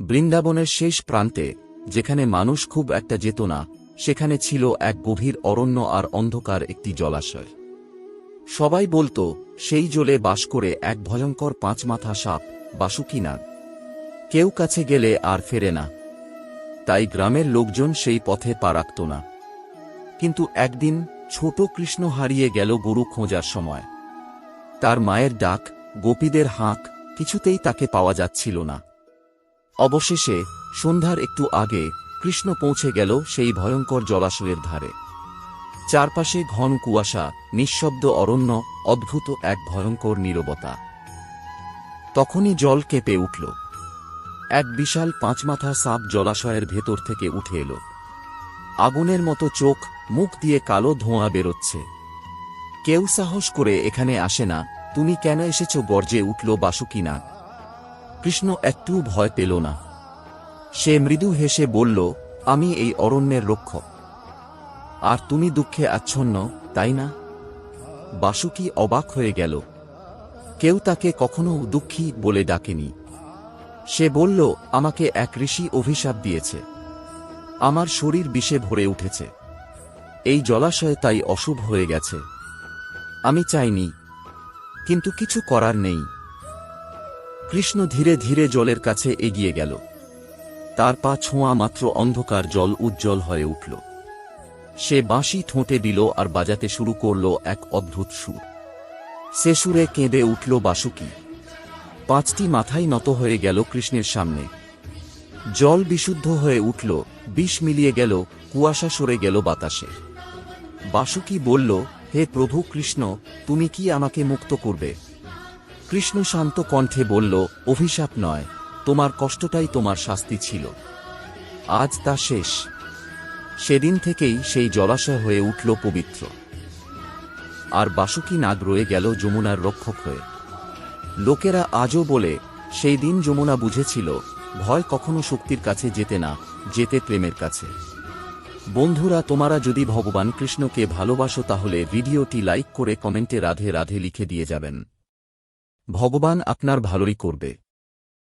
বৃন্দাবনের শেষ প্রান্তে, যেখানে মানুষ খুব একটা যেত না, সেখানে ছিল এক গভীর অরণ্য আর অন্ধকার একটি জলাশয়। সবাই বলতো, সেই জলে বাস করে এক ভয়ঙ্কর পাঁচ মাথা সাপ বাসুকি নাগ কেউ কাছে গেলে আর ফেরে না। তাই গ্রামের লোকজন সেই পথে পা রাখত না। কিন্তু একদিন, ছোট কৃষ্ণ হারিয়ে গেল গরু খোঁজার সময়। তার মায়ের ডাক, গোপীদের হাঁক, কিছুতেই তাকে পাওয়া যাচ্ছিল না। অবশেষে, সন্ধ্যার একটু আগে, কৃষ্ণ পৌঁছে গেল সেই ভয়ঙ্কর জলাশয়ের ধারে। চারপাশে ঘন কুয়াশা, নিঃশব্দ অরণ্য, অদ্ভুত এক ভয়ঙ্কর নীরবতা। তখনই জল কেঁপে উঠল। এক বিশাল পাঁচমাথা সাপ জলাশয়ের ভেতর থেকে উঠে এলো। আগুনের মতো চোখ, মুখ দিয়ে কালো ধোঁয়া বেরোচ্ছে। কেউ সাহস করে এখানে আসে না, তুমি কেন এসেছ গর্জে উঠল বাসুকি নাগ কৃষ্ণ একটু ভয় পেল না। সে মৃদু হেসে বলল, আমি এই অরণ্যের রক্ষক। আর তুমি দুঃখে আচ্ছন্ন, তাই না? বাসুকি অবাক হয়ে গেল। কেউ তাকে কখনো দুঃখী বলে ডাকেনি। সে বলল, আমাকে এক ঋষি অভিশাপ দিয়েছে। আমার শরীর বিষে ভরে উঠেছে। এই জলাশয় তাই অশুভ হয়ে গেছে। আমি চাইনি, কিন্তু কিছু করার নেই। কৃষ্ণ ধীরে ধীরে জলের কাছে এগিয়ে গেল। তার পা ছোঁয়া মাত্র অন্ধকার জল উজ্জ্বল হয়ে উঠল। সে বাঁশি ঠোঁটে দিল আর বাজাতে শুরু করল এক অদ্ভুত সুর। সে সুরে কেঁদে উঠল বাসুকি। পাঁচটি মাথাই নত হয়ে গেল কৃষ্ণের সামনে। জল বিশুদ্ধ হয়ে উঠল, বিষ মিলিয়ে গেল, কুয়াশা সরে গেল বাতাসে। বাসুকি বলল, হে প্রভু কৃষ্ণ, তুমি কি আমাকে মুক্ত করবে? কৃষ্ণ শান্ত কণ্ঠে বলল, অভিশাপ নয়, তোমার কষ্টটাই তোমার শাস্তি ছিল। আজ তা শেষ। সেদিন থেকেই সেই জলাশয় হয়ে উঠল পবিত্র। আর বাসুকি নাগ রয়ে গেল যমুনার রক্ষক হয়ে। লোকেরা আজও বলে, সেই দিন যমুনা বুঝেছিল, ভয় কখনো শক্তির কাছে যেতে না, যেতে প্রেমের কাছে। বন্ধুরা, তোমারা যদি ভগবান কৃষ্ণকে ভালোবাসো, তাহলে ভিডিওটি লাইক করে কমেন্টে রাধে রাধে লিখে দিয়ে যাবেন। ভগবান আপনার ভালোই করবে।